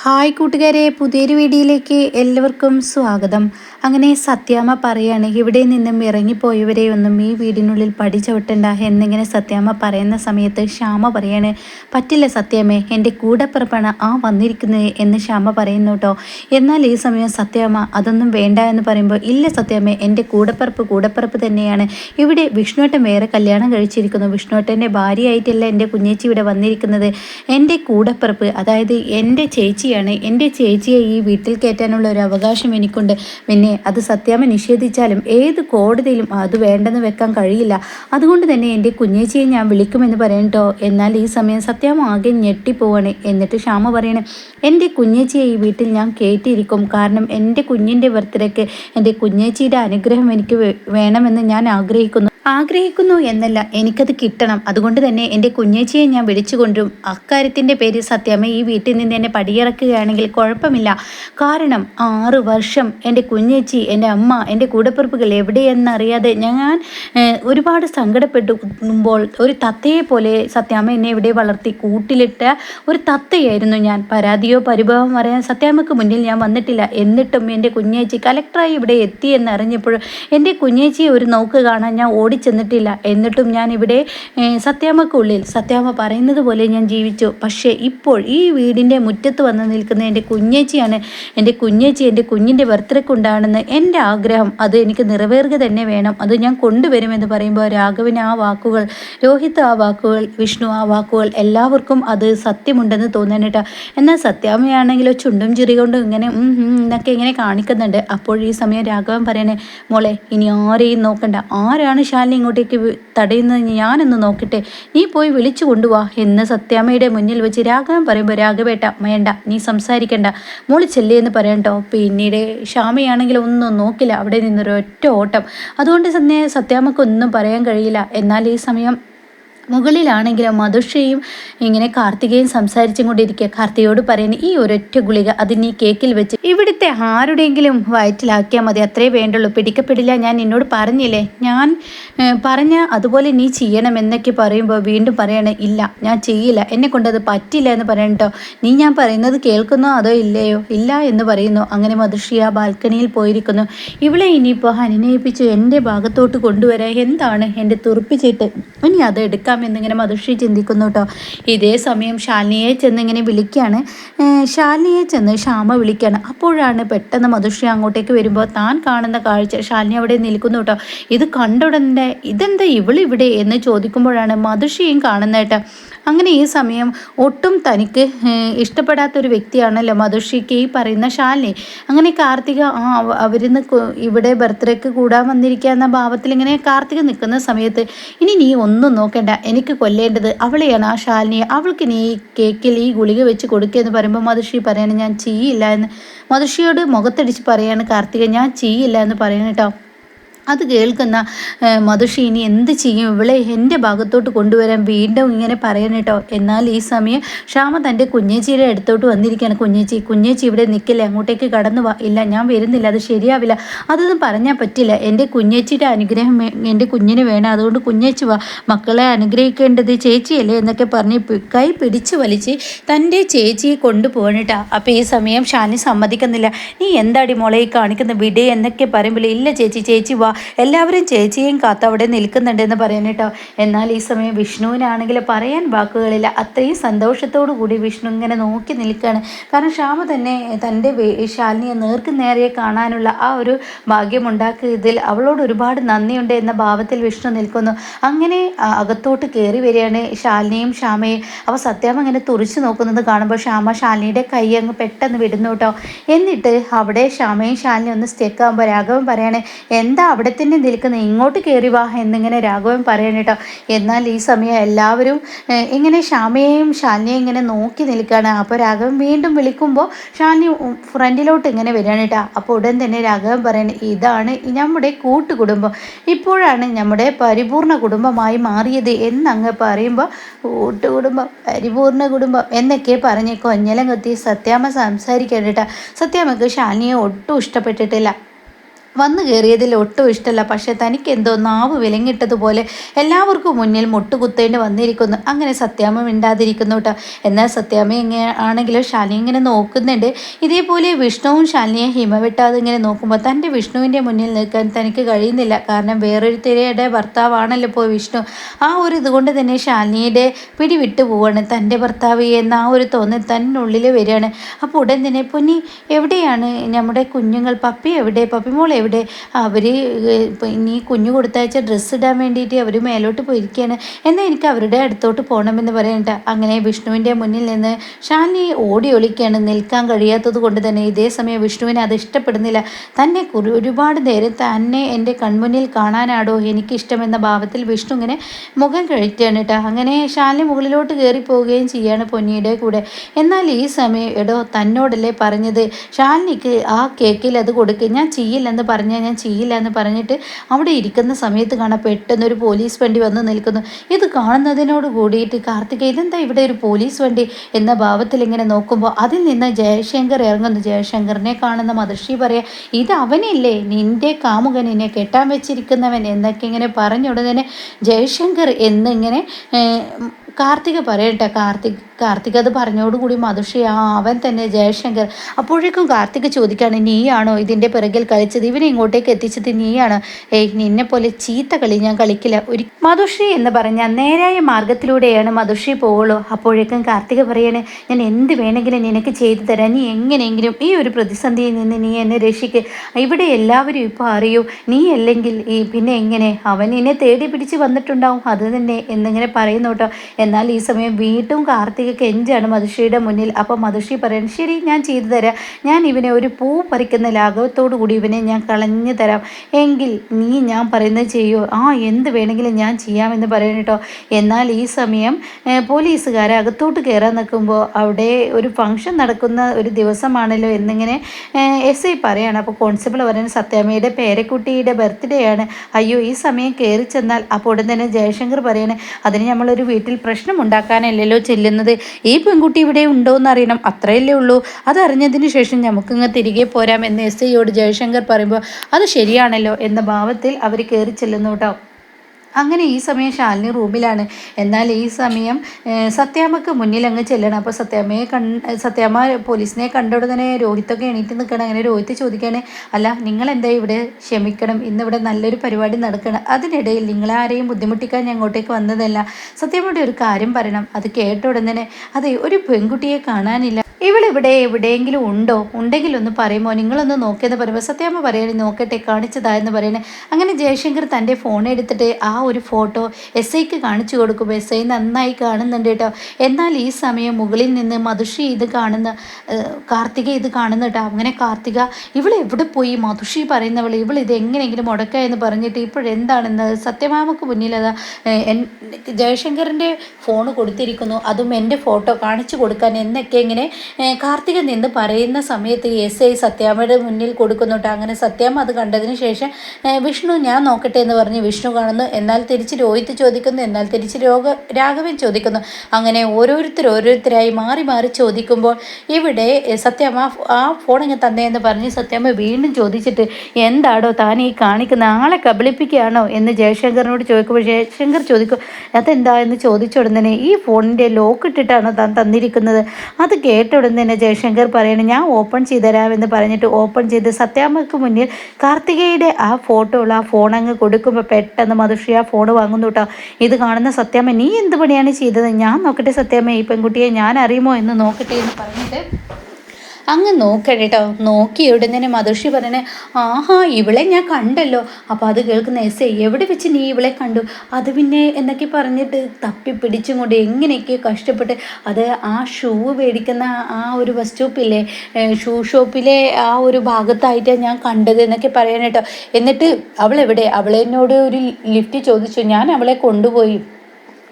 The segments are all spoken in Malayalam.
ഹായ് കൂട്ടുകാരെ പുതിയൊരു വീഡിയോയിലേക്ക് എല്ലാവർക്കും സ്വാഗതം. അങ്ങനെ സത്യാമ്മ പറയാണ് ഇവിടെ നിന്നും ഇറങ്ങിപ്പോയവരെ ഒന്നും ഈ വീടിനുള്ളിൽ പടി ചവിട്ടണ്ട എന്നിങ്ങനെ സത്യാമ്മ പറയുന്ന സമയത്ത് ശ്യാമ പറയാണ് പറ്റില്ല സത്യാമ്മേ എന്റെ കൂടപ്പിറപ്പാണ് ആ വന്നിരിക്കുന്നത് എന്ന് ശ്യാമ പറയുന്നു കേട്ടോ. എന്നാൽ ഈ സമയം സത്യാമ്മ അതൊന്നും വേണ്ട എന്ന് പറയുമ്പോൾ ഇല്ല സത്യാമ്മേ എന്റെ കൂടപ്പിറപ്പ് കൂടപ്പിറപ്പ് തന്നെയാണ്. ഇവിടെ വിഷ്ണുവേട്ടൻ വേറെ കല്യാണം കഴിച്ചിരിക്കുന്നു. വിഷ്ണുവേട്ടന്റെ ഭാര്യയായിട്ടല്ല എന്റെ കുഞ്ഞേച്ചി ഇവിടെ വന്നിരിക്കുന്നത്. എന്റെ കൂടപ്പിറപ്പ് അതായത് എന്റെ ചേച്ചിയാണ്. എന്റെ ചേച്ചിയെ ഈ വീട്ടിൽ കയറ്റാനുള്ള ഒരു അവകാശം എനിക്കുണ്ട്. പിന്നെ അത് സത്യാമ്മ നിഷേധിച്ചാലും ഏത് കോടതിയിലും അത് വേണ്ടെന്ന് വെക്കാൻ കഴിയില്ല. അതുകൊണ്ട് തന്നെ എന്റെ കുഞ്ഞേച്ചിയെ ഞാൻ വിളിക്കുമെന്ന് പറയണ്ടോ എന്നാൽ ഈ സമയം സത്യാമ്മ ആകെ ഞെട്ടിപ്പോവാണ്. എന്നിട്ട് ശ്യാമ പറയണേ എന്റെ കുഞ്ഞേച്ചിയെ ഈ വീട്ടിൽ ഞാൻ കയറ്റിയിരിക്കും. കാരണം എന്റെ കുഞ്ഞിന്റെ ബർത്ത്ഡേക്ക് എന്റെ കുഞ്ഞേച്ചിയുടെ അനുഗ്രഹം എനിക്ക് വേണമെന്ന് ഞാൻ ആഗ്രഹിക്കുന്നു. ആഗ്രഹിക്കുന്നു എന്നല്ല. എനിക്കത് കിട്ടണം. അതുകൊണ്ട് തന്നെ എന്റെ കുഞ്ഞേച്ചിയെ ഞാൻ വിളിച്ചു കൊണ്ടും അക്കാര്യത്തിന്റെ പേരിൽ സത്യാമ്മ ഈ വീട്ടിൽ നിന്ന് എന്നെ പടിയിറക്കുകയാണെങ്കിൽ കുഴപ്പമില്ല. കാരണം ആറ് വർഷം എന്റെ കുഞ്ഞേച്ചി എന്റെ അമ്മ എന്റെ കൂടപ്പിറപ്പുകൾ എവിടെയെന്നറിയാതെ ഞാൻ ഒരുപാട് സങ്കടപ്പെടുമ്പോൾ ഒരു തത്തയെ പോലെ സത്യാമ്മ എന്നെ ഇവിടെ വളർത്തി കൂട്ടിലിട്ട ഒരു തത്തയായിരുന്നു ഞാൻ. പരാതിയോ പരിഭവം പറയാൻ സത്യാമ്മക്ക് മുന്നിൽ ഞാൻ വന്നിട്ടില്ല. എന്നിട്ടും എന്റെ കുഞ്ഞേച്ചി കലക്ടറായി ഇവിടെ എത്തി എന്നറിഞ്ഞപ്പോൾ എന്റെ കുഞ്ഞേച്ചിയെ ഒരു നോക്ക് കാണാൻ ഞാൻ ഓടിച്ചെന്നിട്ടില്ല. എന്നിട്ടും ഞാൻ ഇവിടെ സത്യാമ്മക്കുള്ളിൽ സത്യാമ്മ പറയുന്നത് പോലെ ഞാൻ ജീവിച്ചു. പക്ഷേ ഇപ്പോൾ ഈ വീടിന്റെ മുറ്റത്ത് വന്ന് നിൽക്കുന്ന എന്റെ കുഞ്ഞേച്ചിയാണ്. എന്റെ കുഞ്ഞേച്ചി എന്റെ കുഞ്ഞിന്റെ ബർത്ത്ഡേക്ക് ഉണ്ടാണെന്ന് എന്റെ ആഗ്രഹം. അത് എനിക്ക് നിറവേറുക തന്നെ വേണം. അത് ഞാൻ കൊണ്ടുവരുമെന്ന് പറയുമ്പോൾ രാഘവൻ ആ വാക്കുകൾ രോഹിത് ആ വാക്കുകൾ വിഷ്ണു ആ വാക്കുകൾ എല്ലാവർക്കും അത് സത്യമുണ്ടെന്ന് തോന്നാനിട്ട എന്നാൽ സത്യാമ്മയാണെങ്കിലോ ചുണ്ടും ചിരി കൊണ്ടും ഇങ്ങനെ എന്നൊക്കെ ഇങ്ങനെ കാണിക്കുന്നുണ്ട്. അപ്പോൾ ഈ സമയം രാഘവൻ പറയണേ മോളെ ഇനി ആരെയും നോക്കണ്ട. ആരാണ് ശാലിനി ഇങ്ങോട്ടേക്ക് തടയുന്നത് ഞാനൊന്ന് നോക്കട്ടെ. നീ പോയി വിളിച്ചു കൊണ്ടുവാ എന്ന് സത്യാമ്മയുടെ മുന്നിൽ വെച്ച് രാഘവൻ പറയുമ്പോൾ രാഘവേട്ട വേണ്ട നീ സംസാരിക്കണ്ട. മോളി ചെല്ലേ എന്ന് പറയണ്ടോ പിന്നീട് ശ്യാമയാണെങ്കിൽ ഒന്നും നോക്കില്ല. അവിടെ നിന്നൊരു ഒറ്റ ഓട്ടം. അതുകൊണ്ട് തന്നെ സത്യാമ്മക്ക് ഒന്നും പറയാൻ കഴിയില്ല. എന്നാൽ ഈ സമയം മുകളിലാണെങ്കിലും മധുഷയും ഇങ്ങനെ കാർത്തികയും സംസാരിച്ചും കൊണ്ടിരിക്കുക കാർത്തികയോട് പറയുന്നത് ഈ ഒരൊറ്റ ഗുളിക അത് നീ കേക്കിൽ വെച്ച് ഇവിടുത്തെ ആരുടെയെങ്കിലും വയറ്റിലാക്കിയാൽ മതി അത്രേ വേണ്ടുള്ളൂ. പിടിക്കപ്പെടില്ല ഞാൻ എന്നോട് പറഞ്ഞില്ലേ? ഞാൻ പറഞ്ഞ അതുപോലെ നീ ചെയ്യണം എന്നൊക്കെ പറയുമ്പോൾ വീണ്ടും പറയണ ഇല്ല ഞാൻ ചെയ്യില്ല. എന്നെ കൊണ്ടത് പറ്റില്ല എന്ന് പറയട്ടോ നീ ഞാൻ പറയുന്നത് കേൾക്കുന്നോ അതോ ഇല്ലയോ? ഇല്ല എന്ന് പറയുന്നു. അങ്ങനെ മധുഷി ആ ബാൽക്കണിയിൽ പോയിരിക്കുന്നു. ഇവളെ ഇനിയിപ്പോൾ അനുനയിപ്പിച്ചു എന്റെ ഭാഗത്തോട്ട് കൊണ്ടുവരാൻ എന്താണ്? എന്റെ തുറപ്പിച്ചിട്ട് ഇനി അത് എടുക്കാമെന്നിങ്ങനെ മധുഷി ചിന്തിക്കുന്നു കേട്ടോ ഇതേ സമയം ശാലിനിയെ ചെന്ന് ഇങ്ങനെ വിളിക്കുകയാണ് ശാലിനിയെ ചെന്ന് ശ്യാമ വിളിക്കുകയാണ് അപ്പോഴാണ് പെട്ടെന്ന് മധുഷി അങ്ങോട്ടേക്ക് വരുമ്പോൾ താൻ കാണുന്ന കാഴ്ച ശാലിനി അവിടെ നിൽക്കുന്നു കേട്ടോ ഇത് കണ്ടുടനെ ഇതെന്താ ഇവളിവിടെ എന്ന് ചോദിക്കുമ്പോഴാണ് മധുഷിയും കാണുന്നത് കേട്ടോ അങ്ങനെ ഈ സമയം ഒട്ടും തനിക്ക് ഇഷ്ടപ്പെടാത്ത ഇഷ്ടപ്പെടാത്തൊരു വ്യക്തിയാണല്ലോ മധുഷിക്ക് ഈ പറയുന്ന ശാലിനി. അങ്ങനെ കാർത്തിക ആ അവ- അവരിന്ന് ഇവിടെ ബർത്ത്ഡേക്ക് കൂടാൻ വന്നിരിക്കുക എന്ന ഭാവത്തിൽ ഇങ്ങനെ കാർത്തിക നിൽക്കുന്ന സമയത്ത് ഇനി നീ ഒന്നും നോക്കണ്ട എനിക്ക് കൊല്ലേണ്ടത് അവളെയാണ് ആ ശാലിനിയെ. അവൾക്ക് നീ കേക്കിൽ ഈ ഗുളിക വെച്ച് കൊടുക്കുക എന്ന് പറയുമ്പോൾ മധുഷി പറയാണ് ഞാൻ ചെയ്യില്ല എന്ന്. മധുഷിയോട് മുഖത്തടിച്ച് പറയാണ് കാർത്തിക ഞാൻ ചെയ്യില്ല എന്ന് പറയണം കേട്ടോ. അത് കേൾക്കുന്ന മധുഷി ഇനി എന്ത് ചെയ്യും? ഇവളെ എന്റെ ഭാഗത്തോട്ട് കൊണ്ടുവരാൻ വീണ്ടും ഇങ്ങനെ പറയണം കേട്ടോ. എന്നാൽ ഈ സമയം ശ്യാമ തന്റെ കുഞ്ഞേച്ചിയുടെ അടുത്തോട്ട് വന്നിരിക്കുകയാണ്. കുഞ്ഞേച്ചി കുഞ്ഞേച്ചി ഇവിടെ നിൽക്കില്ല അങ്ങോട്ടേക്ക് കടന്നു വാ. ഇല്ല ഞാൻ വരുന്നില്ല അത് ശരിയാവില്ല. അതൊന്നും പറഞ്ഞാൽ പറ്റില്ല. എന്റെ കുഞ്ഞേച്ചിയുടെ അനുഗ്രഹം എന്റെ കുഞ്ഞിന് വേണം. അതുകൊണ്ട് കുഞ്ഞേച്ചി വാ. മക്കളെ അനുഗ്രഹിക്കേണ്ടത് ചേച്ചിയല്ലേ എന്നൊക്കെ പറഞ്ഞ് കൈ പിടിച്ച് വലിച്ച് തന്റെ ചേച്ചിയെ കൊണ്ടുപോകണിട്ടാ അപ്പോൾ ഈ സമയം ഷാനി സമ്മതിക്കുന്നില്ല. നീ എന്താടി മോളെ കാണിക്കുന്ന വിടേ? എന്നൊക്കെ പറയുമ്പോൾ ഇല്ല ചേച്ചി ചേച്ചി വാ. എല്ലാവരും ചേച്ചിയും കാത്ത് അവിടെ നിൽക്കുന്നുണ്ടെന്ന് പറയുന്നു കേട്ടോ. എന്നാൽ ഈ സമയം വിഷ്ണുവിനാണെങ്കിൽ പറയാൻ വാക്കുകളില്ല. അത്രയും സന്തോഷത്തോടു കൂടി വിഷ്ണു ഇങ്ങനെ നോക്കി നിൽക്കുകയാണ്. കാരണം ശ്യാമ തന്നെ തന്റെ ശാലിനിയെ നേർക്ക് നേരെ കാണാനുള്ള ആ ഒരു ഭാഗ്യമുണ്ടാക്കിയതിൽ അവളോട് ഒരുപാട് നന്ദിയുണ്ട് എന്ന ഭാവത്തിൽ വിഷ്ണു നിൽക്കുന്നു. അങ്ങനെ അകത്തോട്ട് കയറി വരികയാണ് ശാലിനിയും ശ്യാമയും. അവ സത്യാമ്മ ഇങ്ങനെ തുറിച്ചു നോക്കുന്നത് കാണുമ്പോൾ ശ്യാമ ശാലിനിയുടെ കൈ അങ്ങ് പെട്ടെന്ന് വിടുന്നു കേട്ടോ. എന്നിട്ട് അവിടെ ശ്യാമയും ശാലിനി ഒന്ന് സ്റ്റെക്ക് ആകുമ്പോൾ രാഘവൻ പറയണേ എന്താ അവിടെ തന്നെ നിൽക്കുന്ന ഇങ്ങോട്ട് കയറി വാ എന്നിങ്ങനെ രാഘവൻ പറയണം കേട്ടോ. എന്നാൽ ഈ സമയം എല്ലാവരും ഇങ്ങനെ ശ്യാമയെയും ശാലിനെയും ഇങ്ങനെ നോക്കി നിൽക്കുകയാണ്. അപ്പോൾ രാഘവൻ വീണ്ടും വിളിക്കുമ്പോൾ ശാലിനി ഫ്രണ്ടിലോട്ട് ഇങ്ങനെ വരികയാണ് കേട്ടോ. അപ്പോൾ ഉടൻ തന്നെ രാഘവൻ പറയണ ഇതാണ് നമ്മുടെ കൂട്ടുകുടുംബം. ഇപ്പോഴാണ് നമ്മുടെ പരിപൂർണ കുടുംബമായി മാറിയത് എന്നങ്ങ് പറയുമ്പോൾ കൂട്ടുകുടുംബം പരിപൂർണ കുടുംബം എന്നൊക്കെ പറഞ്ഞ് കൊഞ്ഞലം കത്തി സത്യാമ്മ സംസാരിക്കാൻ കേട്ടോ. സത്യാമ്മക്ക് ശാലിനിയെ ഒട്ടും ഇഷ്ടപ്പെട്ടിട്ടില്ല. വന്നു കയറിയതിൽ ഒട്ടും ഇഷ്ടമല്ല. പക്ഷെ തനിക്ക് എന്തോ നാവ് വിലങ്ങിട്ടതുപോലെ എല്ലാവർക്കും മുന്നിൽ മുട്ടുകുത്തേണ്ടി വന്നിരിക്കുന്നു. അങ്ങനെ സത്യാമ്മ മിണ്ടാതിരിക്കുന്നു കേട്ടോ. എന്നാൽ സത്യാമ്മ ഇങ്ങനെ ആണെങ്കിലും ശാലിനി ഇങ്ങനെ നോക്കുന്നുണ്ട്. ഇതേപോലെ വിഷ്ണുവും ശാലിനിയെ ഹിമവിട്ടാതെ ഇങ്ങനെ നോക്കുമ്പോൾ തന്റെ വിഷ്ണുവിന്റെ മുന്നിൽ നിൽക്കാൻ തനിക്ക് കഴിയുന്നില്ല. കാരണം വേറൊരുത്തരുടെ ഭർത്താവാണല്ലോ ഇപ്പോൾ വിഷ്ണു. ആ ഒരു ഇതുകൊണ്ട് തന്നെ ശാലിനിയുടെ പിടി വിട്ടു പോവാണ്. തന്റെ ഭർത്താവ് എന്ന ആ ഒരു തോന്നൽ തന്നുള്ളിൽ വരികയാണ്. അപ്പോൾ ഉടൻ തന്നെ പൊന്നി എവിടെയാണ് നമ്മുടെ കുഞ്ഞുങ്ങൾ? പപ്പി എവിടെ? പപ്പിമോൾ എവിടെ? അവർ ഇനി കുഞ്ഞു കൊടുത്തയച്ച ഡ്രസ്സ് ഇടാൻ വേണ്ടിയിട്ട് അവർ മേലോട്ട് പോയിരിക്കുകയാണ്. എന്നാൽ എനിക്ക് അവരുടെ അടുത്തോട്ട് പോകണമെന്ന് പറയണ്ട അങ്ങനെ വിഷ്ണുവിന്റെ മുന്നിൽ നിന്ന് ഷാനി ഓടി ഒളിക്കുകയാണ്. നിൽക്കാൻ കഴിയാത്തത് കൊണ്ട് തന്നെ ഇതേ സമയം വിഷ്ണുവിനെ അത് ഇഷ്ടപ്പെടുന്നില്ല. തന്നെ ഒരുപാട് നേരം തന്നെ എന്റെ കൺമുന്നിൽ കാണാനാടോ എനിക്കിഷ്ടമെന്ന ഭാവത്തിൽ വിഷ്ണു ഇങ്ങനെ മുഖം കഴിക്കുകയാണ് കേട്ടോ. അങ്ങനെ ഷാലിന് മുകളിലോട്ട് കയറി പോവുകയും ചെയ്യാണ് പൊന്നിയുടെ കൂടെ. എന്നാൽ ഈ സമയം എടോ തന്നോടല്ലേ പറഞ്ഞത്? ഷാലിനിക്ക് ആ കേക്കിൽ അത് കൊടുക്കുക ഞാൻ ചെയ്യില്ലെന്ന് പറഞ്ഞാൽ ഞാൻ ചെയ്യില്ല എന്ന് പറഞ്ഞിട്ട് അവിടെ ഇരിക്കുന്ന സമയത്ത് കാണാൻ പെട്ടെന്നൊരു പോലീസ് വണ്ടി വന്ന് നിൽക്കുന്നു. ഇത് കാണുന്നതിനോട് കൂടിയിട്ട് കാർത്തിക ഇതെന്താ ഇവിടെ ഒരു പോലീസ് വണ്ടി എന്ന ഭാവത്തിൽ ഇങ്ങനെ നോക്കുമ്പോൾ അതിൽ നിന്ന് ജയശങ്കർ ഇറങ്ങുന്നു. ജയശങ്കറിനെ കാണുന്ന മദർഷി പറയാ ഇത് അവനില്ലേ? നിന്റെ കാമുകൻ എന്നെ കെട്ടാൻ വെച്ചിരിക്കുന്നവൻ എന്നൊക്കെ ഇങ്ങനെ പറഞ്ഞ ഉടനെ ജയശങ്കർ എന്നിങ്ങനെ കാർത്തിക പറയട്ടെ. കാർത്തിക് കാർത്തിക് അത് പറഞ്ഞോടുകൂടി മധുഷി ആ അവൻ തന്നെ ജയശങ്കർ. അപ്പോഴേക്കും കാർത്തിക് ചോദിക്കുകയാണ് നീയാണോ ഇതിന്റെ പിറകിൽ കളിച്ചത്? ഇവനെ ഇങ്ങോട്ടേക്ക് എത്തിച്ചത് നീയാണ്. ഏയ് നിന്നെ പോലെ ചീത്ത കളി ഞാൻ കളിക്കില്ല. ഒരു മധുഷി എന്ന് പറഞ്ഞാൽ നേരായ മാർഗത്തിലൂടെയാണ് മധുഷി പോവുള്ളൂ. അപ്പോഴേക്കും കാർത്തിക പറയണേ ഞാൻ എന്ത് വേണമെങ്കിലും നിനക്ക് ചെയ്തു തരാം. നീ എങ്ങനെയെങ്കിലും ഈ ഒരു പ്രതിസന്ധിയിൽ നിന്ന് നീ എന്നെ രക്ഷിക്ക്. ഇവിടെ എല്ലാവരും ഇപ്പോൾ അറിയൂ നീ അല്ലെങ്കിൽ ഈ പിന്നെ എങ്ങനെ? അവൻ എന്നെ തേടി പിടിച്ച് വന്നിട്ടുണ്ടാവും. അത് തന്നെ എന്നിങ്ങനെ പറയുന്നു കേട്ടോ. എന്നാൽ ഈ സമയം വീണ്ടും കാർത്തിക കെഞ്ചാണ് മധുഷിയുടെ മുന്നിൽ? അപ്പോൾ മധുഷി പറയാൻ ശരി ഞാൻ ചെയ്തു തരാം. ഞാൻ ഇവനെ ഒരു പൂ പറിക്കുന്ന ലാഘവത്തോടു കൂടി ഇവനെ ഞാൻ കളഞ്ഞു തരാം. എങ്കിൽ നീ ഞാൻ പറയുന്നത് ചെയ്യൂ. ആ എന്ത് വേണമെങ്കിലും ഞാൻ ചെയ്യാമെന്ന് പറയണം കേട്ടോ. എന്നാൽ ഈ സമയം പോലീസുകാരെ അകത്തോട്ട് കയറാൻ നിൽക്കുമ്പോൾ അവിടെ ഒരു ഫംഗ്ഷൻ നടക്കുന്ന ഒരു ദിവസമാണല്ലോ എന്നിങ്ങനെ എസ് ഐ പറയാണ്. അപ്പോൾ കോൺസ്റ്റബിൾ പറയുന്നത് സത്യാമ്മയുടെ പേരക്കുട്ടിയുടെ ബർത്ത്ഡേ ആണ്. അയ്യോ ഈ സമയം കയറി ചെന്നാൽ അപ്പോൾ ഉടൻ തന്നെ ജയശങ്കർ പറയാണ് അതിന് നമ്മളൊരു വീട്ടിൽ പ്രശ്നം ഉണ്ടാക്കാനല്ലല്ലോ ചെല്ലുന്നത്. ഈ പെൺകുട്ടി ഇവിടെ ഉണ്ടോ എന്ന് അറിയണം അത്രയല്ലേ ഉള്ളൂ. അതറിഞ്ഞതിന് ശേഷം നമുക്കിങ്ങ് തിരികെ പോരാം എന്ന് എസ് ഐയോട് ജയശങ്കർ പറയുമ്പോൾ അത് ശരിയാണല്ലോ എന്ന ഭാവത്തിൽ അവർ കയറി ചെല്ലുന്നു കേട്ടോ. അങ്ങനെ ഈ സമയം ശാലിനി റൂമിലാണ്. എന്നാൽ ഈ സമയം സത്യാമ്മക്ക് മുന്നിൽ അങ്ങ് ചെല്ലണം. അപ്പോൾ സത്യാമ്മയെ കണ്ട് സത്യാമ്മ പോലീസിനെ കണ്ട ഉടനെ രോഹിത്തൊക്കെ എണീറ്റ് നിൽക്കണം. അങ്ങനെ രോഹിത്ത് ചോദിക്കുകയാണ് അല്ല നിങ്ങൾ എന്താ ഇവിടെ ക്ഷമിക്കണം? ഇന്നിവിടെ നല്ലൊരു പരിപാടി നടക്കണം. അതിനിടയിൽ നിങ്ങളാരെയും ബുദ്ധിമുട്ടിക്കാൻ ഞാൻ അങ്ങോട്ടേക്ക് വന്നതല്ല. സത്യാമ്മയുടെ ഒരു കാര്യം പറയണം. അത് കേട്ട ഉടനെ അതെ ഒരു പെൺകുട്ടിയെ കാണാനില്ല. ഇവളിവിടെ എവിടെയെങ്കിലും ഉണ്ടോ? ഉണ്ടെങ്കിൽ ഒന്ന് പറയുമോ നിങ്ങളൊന്ന് നോക്കിയെന്ന് പറയുമ്പോൾ സത്യാമ്മ പറയണേ നോക്കട്ടെ കാണിച്ചതായെന്ന് പറയണേ. അങ്ങനെ ജയശങ്കർ തന്റെ ഫോൺ എടുത്തിട്ട് ആ ഒരു ഫോട്ടോ എസ് ഐക്ക് കാണിച്ചു കൊടുക്കും. എസ് ഐ നന്നായി കാണുന്നുണ്ട് കേട്ടോ. എന്നാൽ ഈ സമയം മുകളിൽ നിന്ന് മധുഷി ഇത് കാണുന്ന കാർത്തിക ഇത് കാണുന്ന കേട്ടോ. അങ്ങനെ കാർത്തിക ഇവൾ എവിടെ പോയി? മധുഷി പറയുന്നവൾ ഇവൾ ഇത് എങ്ങനെയെങ്കിലും മുടക്കുക എന്ന് പറഞ്ഞിട്ട് ഇപ്പോഴെന്താണെന്ന് സത്യമാമക്ക് മുന്നിൽ അതാ ജയശങ്കറിന്റെ ഫോൺ കൊടുത്തിരിക്കുന്നു. അതും എന്റെ ഫോട്ടോ കാണിച്ചു കൊടുക്കാൻ എന്നൊക്കെ ഇങ്ങനെ കാർത്തിക നിന്ന് പറയുന്ന സമയത്ത് എസ് ഐ സത്യാമ്മയുടെ മുന്നിൽ കൊടുക്കുന്നുണ്ട് അങ്ങനെ സത്യാമ്മ അത് കണ്ടതിന് ശേഷം വിഷ്ണു ഞാൻ നോക്കട്ടെ എന്ന് പറഞ്ഞ് വിഷ്ണു കാണുന്നു. എന്നാൽ തിരിച്ച് രോഹിത് ചോദിക്കുന്നു എന്നാൽ തിരിച്ച് രോഗ രാഘവൻ ചോദിക്കുന്നു. അങ്ങനെ ഓരോരുത്തർ ഓരോരുത്തരായി മാറി മാറി ചോദിക്കുമ്പോൾ ഇവിടെ സത്യമ്മ ആ ഫോൺ ഇങ്ങനെ തന്നെയെന്ന് പറഞ്ഞ് സത്യമ്മ വീണ്ടും ചോദിച്ചിട്ട് എന്താടോ താൻ ഈ കാണിക്കുന്ന ആളെ കബളിപ്പിക്കുകയാണോ എന്ന് ജയശങ്കറിനോട് ചോദിക്കുമ്പോൾ ജയശങ്കർ ചോദിക്കും അതെന്താ? എന്ന് ചോദിച്ചുടനെ ഈ ഫോണിന്റെ ലോക്ക് ഇട്ടിട്ടാണോ താൻ തന്നിരിക്കുന്നത്. അത് കേട്ട ഉടനെ തന്നെ ജയശങ്കർ പറയണ ഞാൻ ഓപ്പൺ ചെയ്തുതരാമെന്ന് പറഞ്ഞിട്ട് ഓപ്പൺ ചെയ്ത് സത്യാമ്മക്ക് മുന്നിൽ കാർത്തികയുടെ ആ ഫോട്ടോ ഉള്ള ആ ഫോൺ അങ്ങ് കൊടുക്കുമ്പോൾ പെട്ടെന്ന് മധുഷി ആ ഫോൺ വാങ്ങുന്നു കേട്ടോ ഇത് കാണുന്ന സത്യാമ്മ നീ എന്ത് പണിയാണ് ചെയ്തത്? ഞാൻ നോക്കട്ടെ സത്യാമ്മ ഈ പെൺകുട്ടിയെ ഞാൻ അറിയുമോ? എന്ന് നോക്കട്ടെ എന്ന് പറഞ്ഞിട്ട് അങ്ങ് നോക്കട്ടോ കേട്ടോ നോക്കി ഉടനെ മധുഷി പറയണേ ആഹാ ഇവളെ ഞാൻ കണ്ടല്ലോ. അപ്പോൾ അത് കേൾക്കുന്ന എസ് എവിടെ വെച്ച് നീ ഇവളെ കണ്ടു? അത് പിന്നെ എന്നൊക്കെ പറഞ്ഞിട്ട് തപ്പി പിടിച്ചും കൊണ്ട് എങ്ങനെയൊക്കെ കഷ്ടപ്പെട്ട് അത് ആ ഷൂ മേടിക്കുന്ന ആ ഒരു ബസ് സ്റ്റോപ്പില്ലേ ഷൂ ഷോപ്പിലെ ആ ഒരു ഭാഗത്തായിട്ടാണ് ഞാൻ കണ്ടത് എന്നൊക്കെ പറയാനേട്ടോ എന്നിട്ട് അവളെവിടെ? അവളെന്നോട് ഒരു ലിഫ്റ്റ് ചോദിച്ചു. ഞാൻ അവളെ കൊണ്ടുപോയി.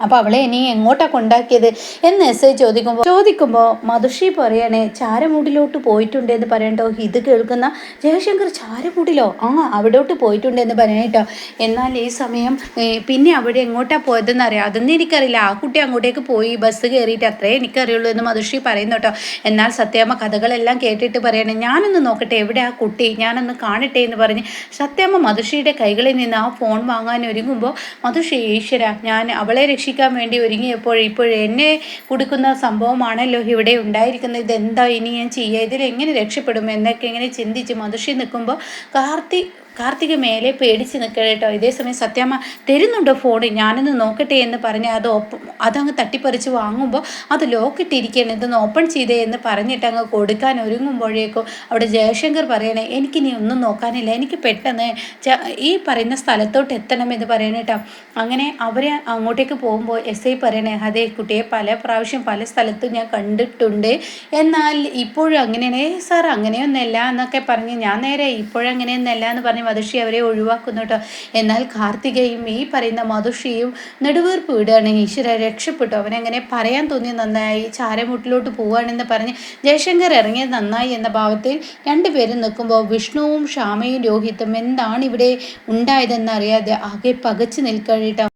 അപ്പോൾ അവളെ ഇനി എങ്ങോട്ടാണ് കൊണ്ടാക്കിയത്? എന്ന് എസ് ഐ ചോദിക്കുമ്പോൾ ചോദിക്കുമ്പോൾ മധുഷി പറയണേ ചാരമൂടിലോട്ട് പോയിട്ടുണ്ട് എന്ന് പറയണ്ടോ ഇത് കേൾക്കുന്ന ജയശങ്കർ ചാരമൂടിലോ? ആ അവിടോട്ട് പോയിട്ടുണ്ട് എന്ന് പറയണേട്ടോ എന്നാൽ ഈ സമയം പിന്നെ അവിടെ എങ്ങോട്ടാണ് പോയതെന്ന് അറിയാം. അതൊന്നും എനിക്കറിയില്ല. ആ കുട്ടി അങ്ങോട്ടേക്ക് പോയി ബസ് കയറിയിട്ട് അത്രേ എനിക്കറിയുള്ളൂ എന്ന് മധുഷി പറയുന്നു കേട്ടോ. എന്നാൽ സത്യാമ്മ കഥകളെല്ലാം കേട്ടിട്ട് പറയണേ ഞാനൊന്ന് നോക്കട്ടെ എവിടെ ആ കുട്ടി? ഞാനൊന്ന് കാണട്ടെ എന്ന് പറഞ്ഞ് സത്യാമ്മ മധുഷിയുടെ കൈകളിൽ നിന്ന് ആ ഫോൺ വാങ്ങാൻ ഒരുങ്ങുമ്പോൾ മധുഷി ഈശ്വര ഞാൻ അവളെ രക്ഷിക്കാൻ വേണ്ടി ഒരുങ്ങിയപ്പോൾ ഇപ്പോൾ എന്നെ കൊടുക്കുന്ന സംഭവമാണല്ലോ ഇവിടെ ഉണ്ടായിരിക്കുന്നത്. ഇതെന്താ ഇനി ഞാൻ ചെയ്യുക ഇതിൽ എങ്ങനെ രക്ഷപ്പെടും? എന്നൊക്കെ ഇങ്ങനെ ചിന്തിച്ച് മനുഷ്യൻ നിൽക്കുമ്പോൾ കാർത്തി കാർത്തിക മേലെ പേടിച്ച് നിൽക്കണം കേട്ടോ. ഇതേസമയം സത്യാമ്മ തരുന്നുണ്ടോ ഫോൺ ഞാനൊന്ന് നോക്കട്ടെ എന്ന് പറഞ്ഞ് അത് ഓപ്പ അതങ്ങ് തട്ടിപ്പറിച്ച് വാങ്ങുമ്പോൾ അത് ലോക്കിട്ടിരിക്കുകയാണ് ഇതൊന്ന് ഓപ്പൺ ചെയ്തേ എന്ന് പറഞ്ഞിട്ട് അങ്ങ് കൊടുക്കാൻ ഒരുങ്ങുമ്പോഴേക്കും അവിടെ ജയശങ്കർ പറയണേ എനിക്ക് നീ ഒന്നും നോക്കാനില്ല. എനിക്ക് പെട്ടെന്ന് ഈ പറയുന്ന സ്ഥലത്തോട്ട് എത്തണം എന്ന് പറയണേ കേട്ടോ. അങ്ങനെ അവരെ അങ്ങോട്ടേക്ക് പോകുമ്പോൾ എസ് ഐ പറയണേ അതെ കുട്ടിയെ പല പ്രാവശ്യം പല സ്ഥലത്തും ഞാൻ കണ്ടിട്ടുണ്ട്. എന്നാൽ ഇപ്പോഴും അങ്ങനെയാണ്. "ഏയ് സാർ അങ്ങനെയൊന്നല്ല എന്നൊക്കെ പറഞ്ഞ് ഞാൻ നേരെ ഇപ്പോഴങ്ങനെയൊന്നല്ല എന്ന് പറഞ്ഞ് മധുഷി അവരെ ഒഴിവാക്കുന്നു കേട്ടോ എന്നാൽ കാർത്തികയും ഈ പറയുന്ന മധുഷിയും നെടുവീർപ്പ് വിടുകയാണ്. ഈശ്വര രക്ഷപ്പെട്ടു. അവനങ്ങനെ പറയാൻ തോന്നി നന്നായി ചാരമുട്ടിലോട്ട് പോവുകയാണെന്ന് പറഞ്ഞ് ജയശങ്കർ ഇറങ്ങിയത് നന്നായി എന്ന ഭാവത്തിൽ രണ്ടുപേരും നിൽക്കുമ്പോൾ വിഷ്ണുവും ക്ഷാമയും രോഹിത്തും എന്താണ് ഇവിടെ ഉണ്ടായതെന്ന് അറിയാതെ ആകെ പകച്ചു നിൽക്കഴിട്ടോ